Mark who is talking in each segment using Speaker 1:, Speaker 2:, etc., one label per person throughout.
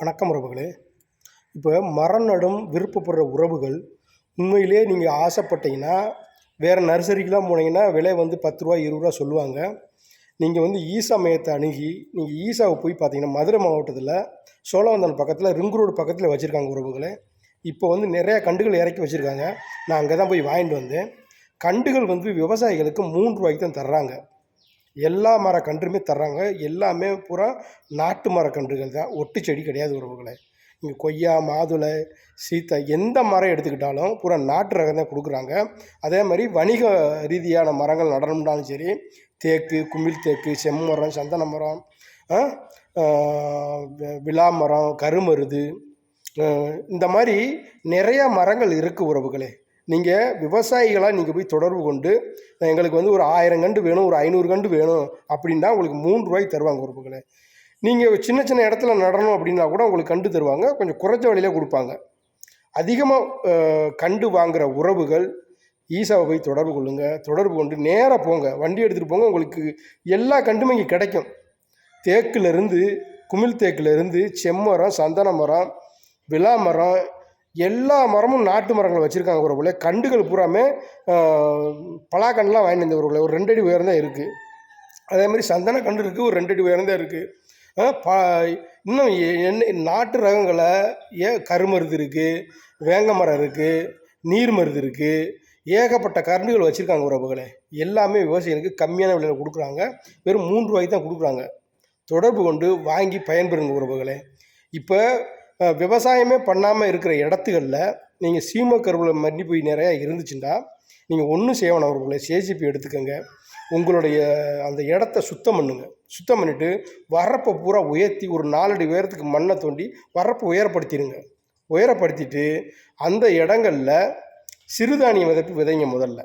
Speaker 1: வணக்கம் உறவுகளே. இப்போ மரம் நடும் விருப்பப்படுற உறவுகள் உண்மையிலே நீங்கள் ஆசைப்பட்டீங்கன்னா வேறு நர்சரிக்கெலாம் போனீங்கன்னா விலை வந்து பத்து ரூபா இருபது ரூபா சொல்லுவாங்க. நீங்கள் வந்து ஈசா மையத்தை அணுகி நீங்கள் ஈசாவை போய் பார்த்தீங்கன்னா மதுரை மாவட்டத்தில் சோழவந்தன் பக்கத்தில் ரிங் ரோடு பக்கத்தில் வச்சுருக்காங்க உறவுகளே. இப்போ வந்து நிறையா கண்டுகள் இறக்கி வச்சுருக்காங்க. நான் அங்கே தான் போய் வாங்கிட்டு வந்தேன். கண்டுகள் வந்து விவசாயிகளுக்கு மூன்று ரூபாய்க்கு தான் தர்றாங்க. எல்லா மர கன்றுமே தர்றாங்க. எல்லாமே பூரா நாட்டு மரக்கன்றுகள் தான். ஒட்டு செடி கிடையாது உறவுகளே. இங்கே கொய்யா மாதுளை சீத்தை எந்த மரம் எடுத்துக்கிட்டாலும் பூரா நாட்டு ரகம் தான் கொடுக்குறாங்க. அதே மாதிரி வணிக ரீதியான மரங்கள் நடணும்னாலும் சரி தேக்கு குமிழ் தேக்கு செம்மரம் சந்தன மரம் விழா மரம் கருமருது இந்த மாதிரி நிறையா மரங்கள் இருக்குது உறவுகளே. நீங்கள் விவசாயிகளாக நீங்கள் போய் தொடர்பு கொண்டு எங்களுக்கு வந்து ஒரு ஆயிரம் கண்டு வேணும் ஒரு ஐநூறு கண்டு வேணும் அப்படின்னா உங்களுக்கு மூணு ரூபாய்க்கு தருவாங்க உறுப்புகளை நீங்கள் சின்ன சின்ன இடத்துல நடணும் அப்படின்னா கூட உங்களுக்கு கண்டு தருவாங்க கொஞ்சம் குறைஞ்ச விலையில கொடுப்பாங்க. அதிகமாக கண்டு வாங்குகிற உறவுகள் ஈசாவை போய் தொடர்பு கொள்ளுங்க தொடர்பு கொண்டு நேராக போங்க வண்டி எடுத்துகிட்டு போங்க உங்களுக்கு எல்லா கண்டுமே இங்கே கிடைக்கும். தேக்குலேருந்து குமிழ் தேக்குலேருந்து செம்மரம் சந்தன மரம் விழா மரம் எல்லா மரமும் நாட்டு மரங்கள் வச்சுருக்காங்க உறவுகளே கண்டுகள் பூராமே பலாக்கண்டெலாம் பலாக்கன்றுலாம் வாங்கிட்டு வந்த உறவுகளே ஒரு ரெண்டடி உயரம் தான் இருக்குது அதே மாதிரி சந்தன கன்று இருக்குது ஒரு ரெண்டடி உயரம் தான் இருக்குது ப இன்னும் என்ன நாட்டு ரகங்களை ஏ கருமருது இருக்குது வேங்க மரம் இருக்குது நீர் மருது இருக்குது ஏகப்பட்ட கரண்டுகள் வச்சுருக்காங்க உறவுகளே எல்லாமே விவசாயிகளுக்கு கம்மியான விலையில் கொடுக்குறாங்க. வெறும் மூன்று ரூபாய்க்கு தான் கொடுக்குறாங்க. தொடர்பு கொண்டு வாங்கி பயன்பெறுங்க உறவுகளே இப்போ விவசாயமே பண்ணாமல் இருக்கிற இடத்துகளில் நீங்கள் சீம கருவில் மண்ணி போய் நிறையா இருந்துச்சுன்னா நீங்கள் ஒன்றும் செய்யணும் அவர்களை சேசிபி எடுத்துக்கோங்க. உங்களுடைய அந்த இடத்த சுத்தம் பண்ணுங்க. சுத்தம் பண்ணிவிட்டு வரப்பை பூரா உயர்த்தி ஒரு நாலடி உயரத்துக்கு மண்ணை தோண்டி வரப்பை உயரப்படுத்திடுங்க உயரப்படுத்திட்டு அந்த இடங்களில் சிறுதானியம் விதைப்பு விதைங்க முதல்ல.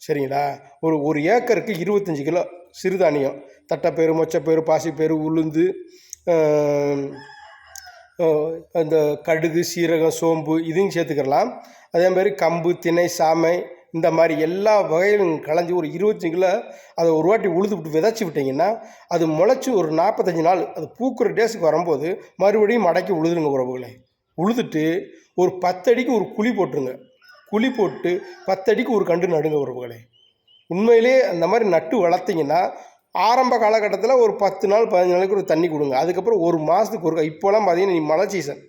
Speaker 1: சரிங்களா? ஒரு ஒரு ஏக்கருக்கு இருபத்தஞ்சி கிலோ சிறுதானியம். தட்டைப்பயிறு மொச்சப்பேர் பாசிப்பயிறு உளுந்து அந்த கடுகு சீரகம் சோம்பு இதையும் சேர்த்துக்கிடலாம் அதே மாதிரி கம்பு திணை சாமை இந்த மாதிரி எல்லா வகையிலும் களைஞ்சி ஒரு இருபத்தஞ்சி கிலோ அதை ஒரு வாட்டி உழுது விட்டு விதைச்சி விட்டிங்கன்னா அது முளைச்சி ஒரு நாற்பத்தஞ்சு நாள் அது பூக்குற டேஸுக்கு வரும்போது மறுபடியும் மடக்கி உழுதுருங்க உறவுகளை. உழுதுட்டு ஒரு பத்தடிக்கு ஒரு குழி போட்டுருங்க. குழி போட்டு பத்தடிக்கு ஒரு கண்டு நடுங்க உறவுகளை. உண்மையிலே அந்த மாதிரி நட்டு வளர்த்திங்கன்னா ஆரம்ப காலகட்டத்தில் ஒரு பத்து நாள் பதினஞ்சு நாளைக்கு ஒரு தண்ணி கொடுங்க. அதுக்கப்புறம் ஒரு மாதத்துக்கு ஒரு இப்போலாம் பார்த்தீங்கன்னா நீ மழை சீசன்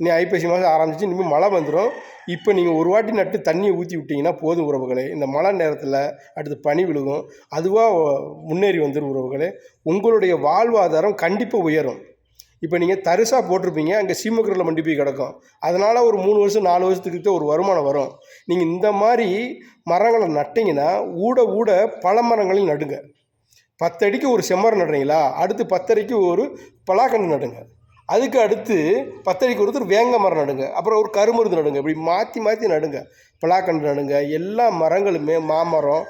Speaker 1: நீ ஐப்பசி மாதம் ஆரம்பிச்சு இனிமேல் மழை வந்துடும் இப்போ நீங்கள் ஒரு வாட்டி நட்டு தண்ணியை ஊற்றி விட்டிங்கன்னா போதும் உறவுகளே. இந்த மழை நேரத்தில் அடுத்து பனி விழுகும். அதுவாக முன்னேறி வந்துடும் உறவுகளே. உங்களுடைய வாழ்வாதாரம் கண்டிப்பாக உயரும். இப்போ நீங்கள் தரிசாக போட்டிருப்பீங்க அங்கே சீமக்கரில் மண்டி போய் கிடக்கும். அதனால் ஒரு மூணு வருஷம் நாலு வருஷத்துக்கு ஒரு வருமானம் வரும். நீங்கள் இந்த மாதிரி மரங்களை நட்டிங்கன்னா ஊட ஊட பல மரங்களையும் நடுங்க. பத்தடிக்கு ஒரு செம்மரம் நடுறீங்களா? அடுத்து பத்தடிக்கு ஒரு பலாக்கன்று நடுங்க. அதுக்கு அடுத்து பத்தடிக்கு ஒருத்தர் வேங்க மரம் நடுங்க. அப்புறம் ஒரு கருமருந்து நடுங்க. இப்படி மாற்றி மாற்றி நடுங்க. பலாக்கன்று நடுங்க. எல்லா மரங்களுமே மாமரம்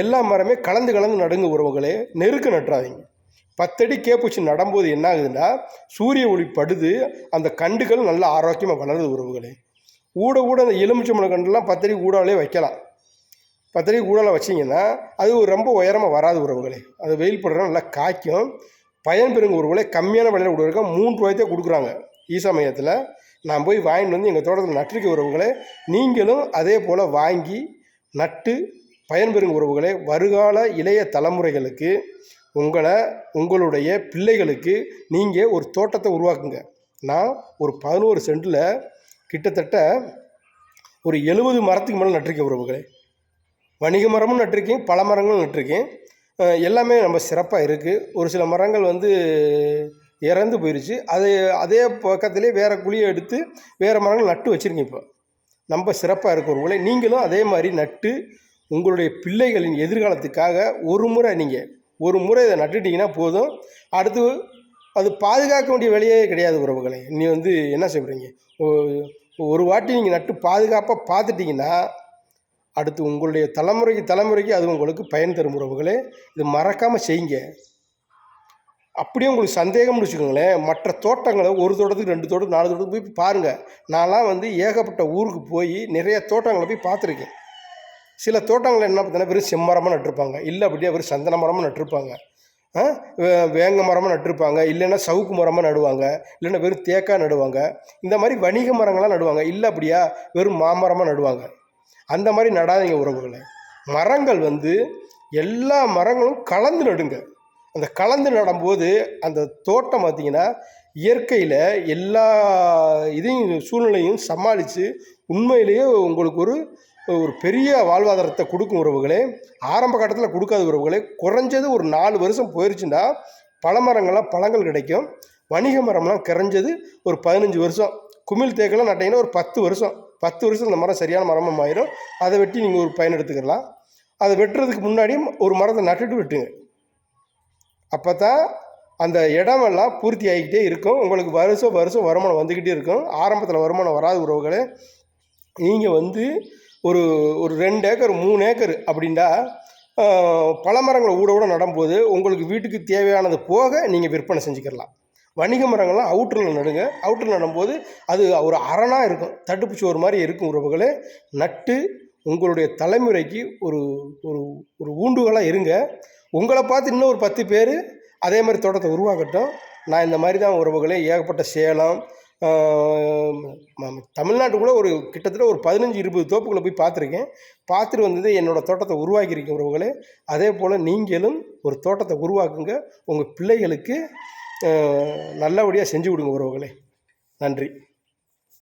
Speaker 1: எல்லா மரமே கலந்து கலந்து நடுங்க உறவுகளே. நெருக்க நட்டுறாதீங்க பத்தடி கேப்பூச்சி நடும்போது என்ன ஆகுதுன்னா சூரிய ஒளி படுது. அந்த கண்டுகள் நல்லா ஆரோக்கியமாக வளருது உறவுகளே. ஊட ஊட அந்த எலுமிச்சம்பழம் கண்டுலாம் பத்தடி ஊடாலே வைக்கலாம். பத்திரிக்கை ஊடால வச்சிங்கன்னா அது ஒரு ரொம்ப உயரமாக வராது உறவுகளே. அது வெயில் படுற நல்லா காய்க்கும். பயன் பெறுங்க உறவுகளே கம்மியான விலையில் கொடுக்குறாங்க மூணு ரூபாய்த்தே கொடுக்குறாங்க. ஈசா மையத்தில் நான் போய் வாங்கிட்டு வந்து எங்கள் தோட்டத்தில் நட்டிருக்க உறவுகளே நீங்களும் அதே போல் வாங்கி நட்டு பயன்பெறுங்க உறவுகளே வருகால இளைய தலைமுறைகளுக்கு உங்களை உங்களுடைய பிள்ளைகளுக்கு நீங்கள் ஒரு தோட்டத்தை உருவாக்குங்க. நான் ஒரு பதினோரு சென்டில் கிட்டத்தட்ட ஒரு எழுபது மரத்துக்கு மேலே நட்டிருக்கேன் உறவுகளே. வணிக மரமும் நட்டிருக்கேன் பல மரங்களும் நட்டிருக்கேன். எல்லாமே நம்ம சிறப்பாக இருக்குது ஒரு சில மரங்கள் வந்து இறந்து போயிடுச்சு அது அதே பக்கத்துலேயே வேறு குழியை எடுத்து வேறு மரங்கள் நட்டு வச்சுருக்கேன் இப்போ. நம்ம சிறப்பாக இருக்கும் உங்களை நீங்களும் அதே மாதிரி நட்டு உங்களுடைய பிள்ளைகளின் எதிர்காலத்துக்காக ஒரு முறை நீங்கள் ஒரு முறை இதை நட்டுட்டீங்கன்னா போதும். அடுத்து அது பாதுகாக்க வேண்டிய வேலையே கிடையாது உறவுகளை. நீ வந்து என்ன செய்றீங்க ஒரு வாட்டி நீங்கள் நட்டு பாதுகாப்பாக பார்த்துட்டிங்கன்னா அடுத்து உங்களுடைய தலைமுறைக்கு தலைமுறைக்கு அது உங்களுக்கு பயன் தரும் உறவுகளே. இது மறக்காமல் செய்யுங்க. அப்படியே உங்களுக்கு சந்தேகம்னு வச்சுக்கோங்களேன் மற்ற தோட்டங்களை ஒரு தோட்டத்துக்கு ரெண்டு தோட்டம் நாலு தோட்டத்துக்கு போய் பாருங்கள் நான்லாம் வந்து ஏகப்பட்ட ஊருக்கு போய் நிறைய தோட்டங்களை போய் பார்த்துருக்கேன். சில தோட்டங்களில் என்ன பார்த்தீங்கன்னா வெறும் செம்மரமாக நட்டிருப்பாங்க. இல்லை அப்படியே வெறும் சந்தன மரமாக நட்டிருப்பாங்க. வே- வேங்க மரமாக நட்டிருப்பாங்க. இல்லைன்னா சவுக்கு மரமாக நடுவாங்க. இல்லைன்னா வெறும் தேக்கா நடுவாங்க. இந்த மாதிரி வணிக மரங்கள்லாம் நடுவாங்க. இல்லை அப்படியா வெறும் மாமரமாக நடுவாங்க. அந்த மாதிரி நடாதீங்க உறவுகளை. மரங்கள் வந்து எல்லா மரங்களும் கலந்து நடுங்க. அந்த கலந்து நடும்போது அந்த தோட்டம் பார்த்தீங்கன்னா இயற்கையில் எல்லா இதையும் சூழ்நிலையும் சமாளித்து உண்மையிலேயே உங்களுக்கு ஒரு ஒரு பெரிய வாழ்வாதாரத்தை கொடுக்கும் உறவுகளே. ஆரம்ப கட்டத்தில் கொடுக்காத உறவுகளே. குறைஞ்சது ஒரு நாலு வருஷம் போயிருச்சுன்னா பழமரங்கள்லாம் பழங்கள் கிடைக்கும். வணிக மரம்லாம் குறைஞ்சது ஒரு பதினஞ்சு வருஷம். குமிழ் தேக்கெல்லாம் நட்டிங்கன்னா ஒரு பத்து வருஷம். பத்து வருஷம் இந்த மரம் சரியான மரமாக ஆயிரும் அதை வெட்டி நீங்கள் ஒரு பயன் எடுத்துக்கலாம். அதை வெட்டுறதுக்கு முன்னாடியும் ஒரு மரத்தை நட்டுட்டு வெட்டுங்க அப்போ தான் அந்த இடமெல்லாம் பூர்த்தி ஆகிக்கிட்டே இருக்கும். உங்களுக்கு வருஷம் வருஷம் வருமானம் வந்துக்கிட்டே இருக்கும். ஆரம்பத்தில் வருமானம் வராத உறவுகளே நீங்கள் வந்து ஒரு ஒரு ரெண்டு ஏக்கர் மூணு ஏக்கர் அப்படின்னா பல பழமரங்களை ஊட ஊட நடும்போது உங்களுக்கு வீட்டுக்கு தேவையானது போக நீங்கள் விற்பனை செஞ்சுக்கிடலாம் வணிக மரங்கள்லாம் அவுட்டரில் நடுங்க. அவுட்டரில் நடும்போது அது ஒரு அரணாக இருக்கும். தட்டுப்பு சோறு மாதிரி இருக்கும் உறவுகளே. நட்டு உங்களுடைய தலைமுறைக்கு ஒரு ஒரு ஒரு ஊண்டுகளாக இருங்க. உங்களை பார்த்து இன்னும் ஒரு பத்து பேர் அதே மாதிரி தோட்டத்தை உருவாக்கட்டும். நான் இந்த மாதிரி தான் உறவுகளே. ஏகப்பட்ட சேலம் தமிழ்நாட்டுக்குள்ளே ஒரு கிட்டத்தட்ட ஒரு பதினஞ்சு இருபது தோப்புகளை போய் பார்த்துருக்கேன். பார்த்துட்டு வந்தது என்னோடய தோட்டத்தை உருவாக்கியிருக்கேன் உறவுகளே. அதே போல் நீங்களும் ஒரு தோட்டத்தை உருவாக்குங்க. உங்கள் பிள்ளைகளுக்கு நல்லபடியாக செஞ்சு கொடுங்க உறவுகளே. நன்றி.